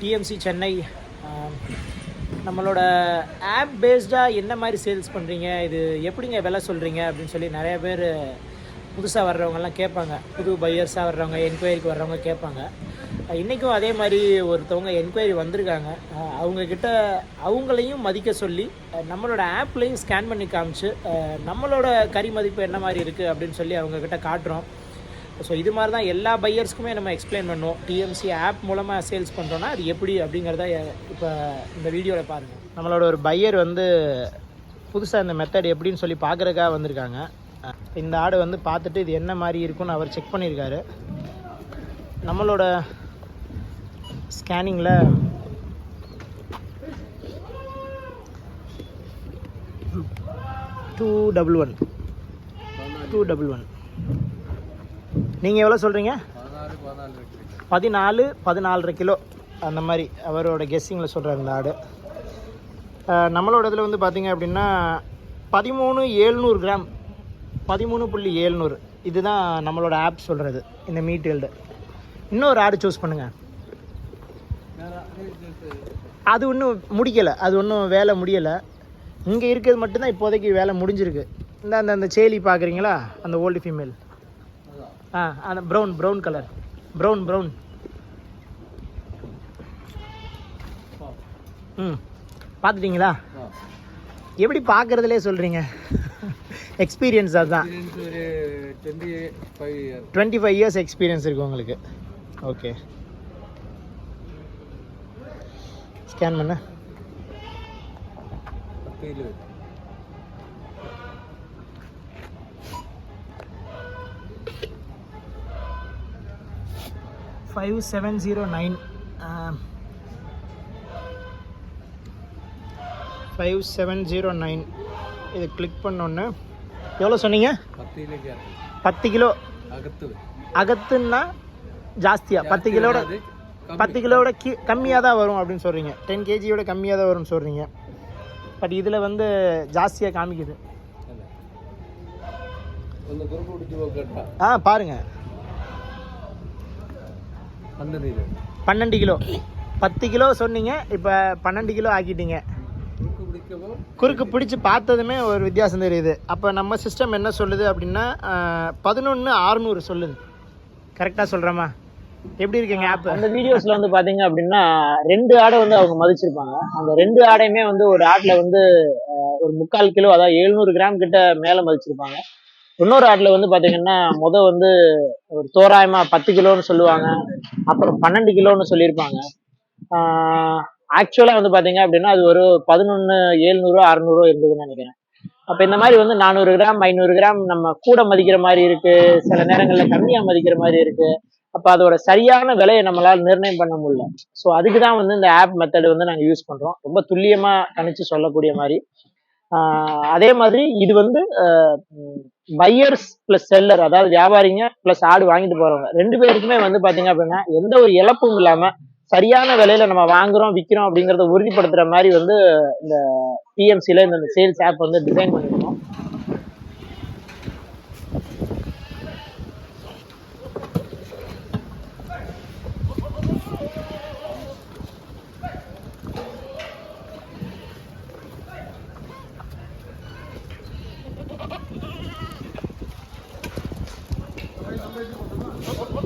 TMC Chennai நம்மளோட app பேஸ்டாக என்ன மாதிரி சேல்ஸ் பண்ணுறீங்க இது எப்படிங்க விலை சொல்கிறீங்க அப்படின்னு சொல்லி நிறைய பேர் புதுசாக வர்றவங்கலாம் கேட்பாங்க. புது பையர்ஸாக வர்றவங்க என்கொயரிக்கு வர்றவங்க கேட்பாங்க. இன்றைக்கும் அதே மாதிரி ஒருத்தவங்க என்கொயரி வந்திருக்காங்க. அவங்கக்கிட்ட அவங்களையும் மதிக்க சொல்லி நம்மளோட ஆப்லையும் ஸ்கேன் பண்ணி காமிச்சு நம்மளோட கறி மதிப்பு என்ன மாதிரி இருக்குது அப்படின்னு சொல்லி அவங்கக்கிட்ட காட்டுறோம். ஸோ இது மாதிரி தான் எல்லா பையர்ஸ்க்குமே நம்ம எக்ஸ்பிளைன் பண்ணுவோம் டிஎம்சி ஆப் மூலமாக சேல்ஸ் பண்ணுறோன்னா அது எப்படி அப்படிங்கிறத இப்போ இந்த வீடியோவில் பாருங்கள் நம்மளோட ஒரு பையர் வந்து புதுசாக இந்த மெத்தட் எப்படின்னு சொல்லி பார்க்குறக்காக வந்திருக்காங்க. இந்த ஆடு வந்து பார்த்துட்டு இது என்ன மாதிரி இருக்குன்னு அவர் செக் பண்ணியிருக்காரு. நம்மளோட ஸ்கேனிங்கில் two double one two double one நீங்கள் எவ்வளோ சொல்கிறீங்க பதினாலு பதினாலரை கிலோ. அந்த மாதிரி அவரோட கெஸ்ஸிங்கில் சொல்கிறார் இந்த ஆடு நம்மளோட இதில் வந்து பார்த்தீங்க அப்படின்னா பதிமூணு ஏழ்நூறு கிராம். பதிமூணு புள்ளி ஏழ்நூறு இதுதான் நம்மளோட ஆப் சொல்கிறது இந்த மீட்டீல்டு இன்னொரு ஆடு சூஸ் பண்ணுங்கள் அது ஒன்றும் முடிக்கலை. அது ஒன்றும் வேலை முடியலை. இங்கே இருக்கிறது மட்டும்தான் இப்போதைக்கு வேலை முடிஞ்சிருக்கு. இந்த அந்த அந்த சேலி பார்க்குறீங்களா அந்த ஓல்டு ஃபீமேல் ஆ அந்த brown brown colour brown brown ம் பார்த்துட்டீங்களா? எப்படி பார்க்குறதுலே சொல்கிறீங்க எக்ஸ்பீரியன்ஸ் அதுதான் டுவெண்ட்டி ஃபைவ் இயர்ஸ் எக்ஸ்பீரியன்ஸ் இருக்கு உங்களுக்கு. ஓகே ஸ்கேன் பண்ண. Five seven zero nine five seven zero nine இது கிளிக் பண்ணோன்னே எவ்வளோ சொன்னீங்க? பத்து கிலோ அகத்து. அகத்துன்னா ஜாஸ்தியா. பத்து கிலோட பத்து கிலோட கி கம்மியாக தான் வரும் அப்படின்னு சொல்கிறீங்க டென் கேஜியோட கம்மியாக தான் வரும்னு சொல்கிறீங்க பட் இதில் வந்து ஜாஸ்தியாக காமிக்குது. ஆ பாருங்கள் பன்னெண்டு கிலோ. பன்னெண்டு கிலோ. பத்து கிலோ சொன்னீங்க இப்போ பன்னெண்டு கிலோ ஆக்கிட்டீங்க. குறுக்கு பிடிச்சி பார்த்ததுமே ஒரு வித்தியாசம் தெரியுது. அப்போ நம்ம சிஸ்டம் என்ன சொல்லுது அப்படின்னா பதினொன்று ஆறுநூறு சொல்லுது. கரெக்டாக சொல்கிறேம்மா எப்படி இருக்கீங்க ஆப் அந்த வீடியோஸ்ல வந்து பாத்தீங்க அப்படின்னா ரெண்டு ஆடை வந்து அவங்க மதிச்சிருப்பாங்க. அந்த ரெண்டு ஆடையுமே வந்து ஒரு ஆட்ல வந்து ஒரு முக்கால் கிலோ அதாவது எழுநூறு கிராம் கிட்ட மேல மதிச்சிருப்பாங்க. இன்னொரு ஆட்ல வந்து பாத்தீங்கன்னா முத வந்து ஒரு தோராயமா பத்து கிலோன்னு சொல்லுவாங்க. அப்புறம் பன்னெண்டு கிலோன்னு சொல்லியிருப்பாங்க. ஆக்சுவலா வந்து பாத்தீங்க அப்படின்னா அது ஒரு பதினொன்னு ஏழ்நூறு அறநூறுவா இருந்ததுன்னு நினைக்கிறேன். அப்ப இந்த மாதிரி வந்து நானூறு கிராம் ஐநூறு கிராம் நம்ம கூட மதிக்கிற மாதிரி இருக்கு. சில நேரங்கள்ல கம்மியா மதிக்கிற மாதிரி இருக்கு. அப்ப அதோட சரியான விலையை நம்மளால நிர்ணயம் பண்ண முடியல. ஸோ அதுக்கு தான் வந்து இந்த ஆப் மெத்தடு வந்து நாங்கள் யூஸ் பண்றோம். ரொம்ப துல்லியமா கணிச்சு சொல்லக்கூடிய மாதிரி. அதே மாதிரி இது வந்து பையர்ஸ் பிளஸ் செல்லர் அதாவது வியாபாரிங்க பிளஸ் ஆடு வாங்கிட்டு போறவங்க. ரெண்டு பேருக்குமே வந்து பாத்தீங்க அப்படின்னா எந்த ஒரு இழப்பும் இல்லாம சரியான விலையில நம்ம வாங்குறோம் விற்கிறோம் அப்படிங்கறத உறுதிப்படுத்துற மாதிரி வந்து இந்த டிஎம்சில இந்த சேல்ஸ் ஆப் வந்து டிசைன் பண்ணிருக்கோம். what, what?